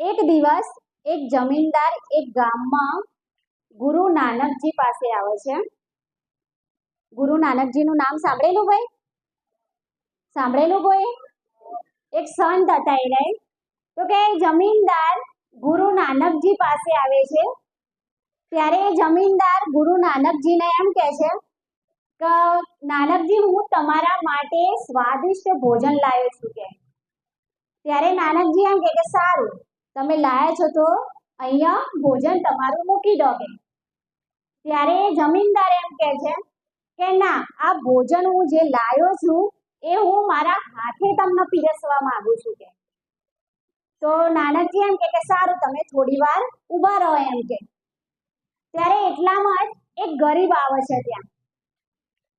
એક દિવસ એક જમીનદાર એક ગામમાં ગુરુ નાનકજી પાસે આવે છે. ગુરુ નાનકજીનું નામ સાંભળેલું ભાઈ સાંભળેલું ભાઈ એક સંત હતા એ રહે. તો કે જમીનદાર ગુરુ નાનકજી પાસે આવે છે. ત્યારે એ જમીનદાર ગુરુ નાનકજીને એમ કહે છે કે, નાનકજી, હું તમારા માટે સ્વાદિષ્ટ ભોજન લાવ્યો છું. કે ત્યારે નાનકજી એમ કે, સારું. તમે લાયા છો તો અહીંયા ભોજન તમારું મૂકી દો કે ત્યારે જમીનદાર એમ કહે છે કે ના, આ ભોજન હું જે લાવ્યો છું એ હું મારા હાથે તમને પીરસવા માંગુ છું કે. તો નાનકજી એમ કે સારું, તમે થોડી વાર ઊભા રહો એમ કે ત્યારે એટલામાં જ એક ગરીબ આવે છે ત્યાં.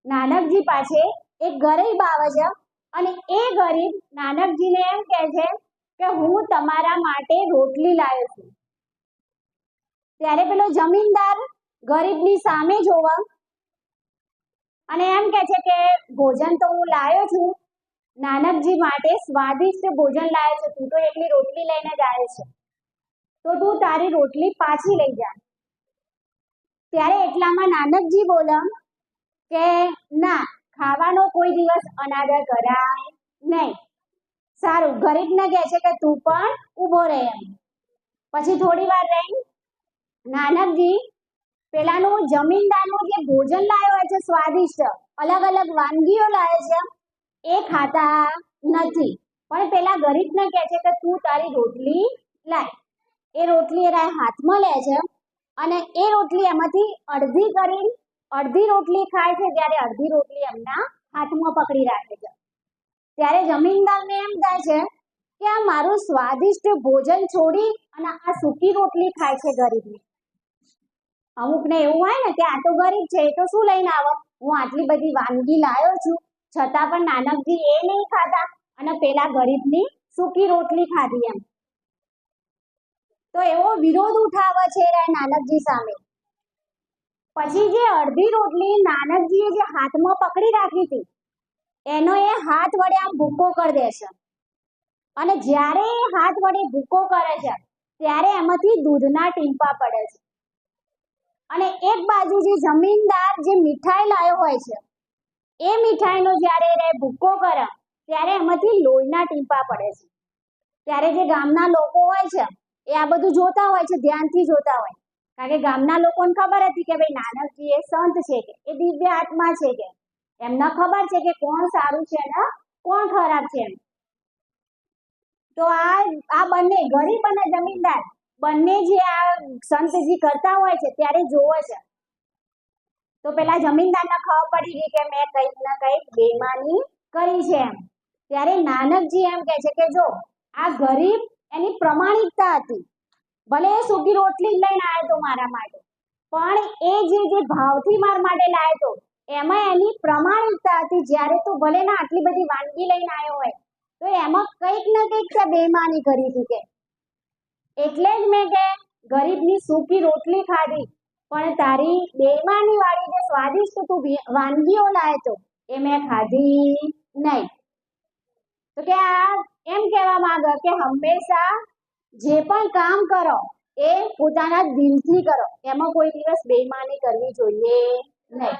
નાનકજી પાસે એક ગરીબ આવે છે અને એ ગરીબ નાનકજીને એમ કહે છે કે હું તમારા માટે રોટલી લાવ્યો છું. ત્યારે પેલો જમીનદાર ગરીબની સામે જોવા અને એમ કે છે કે ભોજન તો હું લાવ્યો છું. નાનકજી માટે સ્વાદિષ્ટ ભોજન લાવ્યો છે. તું તો એટલી રોટલી લઈને જ આવે છે. તો તું તારી રોટલી પાછી લઈ જા. ત્યારે એટલામાં નાનકજી બોલમ કે ના, ખાવાનો કોઈ દિવસ અનાદર કરાય નહીં. સારું ગરીબને કહે છે કે તું પણ ઊભો રહે એમ. પછી થોડી વાર રહી. નાનકજી, પેલાનું જમીનદારનું જે ભોજન લાવ્યો હોય છે, સ્વાદિષ્ટ, અલગ અલગ વાનગીઓ લાવે છે, એ ખાતા નથી. પણ પેલા ગરીબને કહે છે કે તું તારી રોટલી લાય. એ રોટલી એ હાથમાં લે છે અને એ રોટલી એમાંથી અડધી કરી અડધી રોટલી ખાય છે, જ્યારે અડધી રોટલી એમના હાથમાં પકડી રાખે છે. ત્યારે જમીનદારને એમ થાય છે કે આ મારું સ્વાદિષ્ટ ભોજન છોડી અને આ સૂકી રોટલી ખાય છે ગરીબની અમુકને એવું હોય ને કે આ તો ગરીબ છે, એ તો શું લઈને આવો? હું આટલી બધી વાનગી લાવ્યો છું, છતાં પણ નાનકજી એ નહીં ખાતા અને પેલા ગરીબની સૂકી રોટલી ખાધી એમ. તો એવો વિરોધ ઉઠાવે છે નાનકજી સામે. પછી જે અડધી રોટલી નાનકજીએ જે હાથમાં પકડી રાખી હતી એનો એ હાથ વડે આમ ભૂકો કરી દે છે. અને જ્યારે એ હાથ વડે ભૂકો કરે છે, ત્યારે એમાંથી દૂધના ટીમ્પા પડે છે. અને એક બાજુ જે જમીનદાર જે મીઠાઈ લાવ્યો હોય છે, એ મીઠાઈનો જ્યારે રે ભૂકો કરે, ત્યારે એમાંથી લોહીના ટીમ્પા પડે છે. ત્યારે જે ગામના લોકો હોય છે, એ આ બધું જોતા હોય છે, ધ્યાનથી જોતા હોય. કારણ કે ગામના લોકોને ખબર હતી કે ભાઈ નાનકજી એ સંત છે કે, એ દિવ્ય આત્મા છે કે. એમને ખબર છે કે કોણ સારું છે ને કોણ ખરાબ છે તો આ આ બંને, ગરીબ અને જમીનદાર, બંને જે આ સંતજી કરતા હોય છે ત્યારે જોવે છે. તો પેલા જમીનદારને ખબર પડી ગઈ કે મેં કંઈક ને કંઈક બેમાની કરી છે એમ. ત્યારે નાનકજી એમ કહે છે કે જો, આ ગરીબ એની પ્રમાણિકતા હતી. ભલે એ સૂકી રોટલી લઈને આવ્યો તો મારા માટે, પણ એ જે જે ભાવથી મારા માટે લાવ્યો એમાં એની પ્રમાણિકતા હતી. જ્યારે તો ભલે ના આટલી બધી વાનગી લઈને આવ્યો હોય, તો એમાં કંઈક ને કંઈક બેમાની કરી હતી એટલે જ મેં કે ગરીબની સૂકી રોટલી ખાધી, પણ તારી બેમાની વાળી જે સ્વાદિષ્ટ તું વાનગીઓ લાવે તો એ મેં ખાધી નહીં. તો કે આ એમ કહેવા માંગે કે હંમેશા જે પણ કામ કરો, એ પોતાના દિલથી કરો. એમાં કોઈ દિવસ બેમાની કરવી જોઈએ નહીં.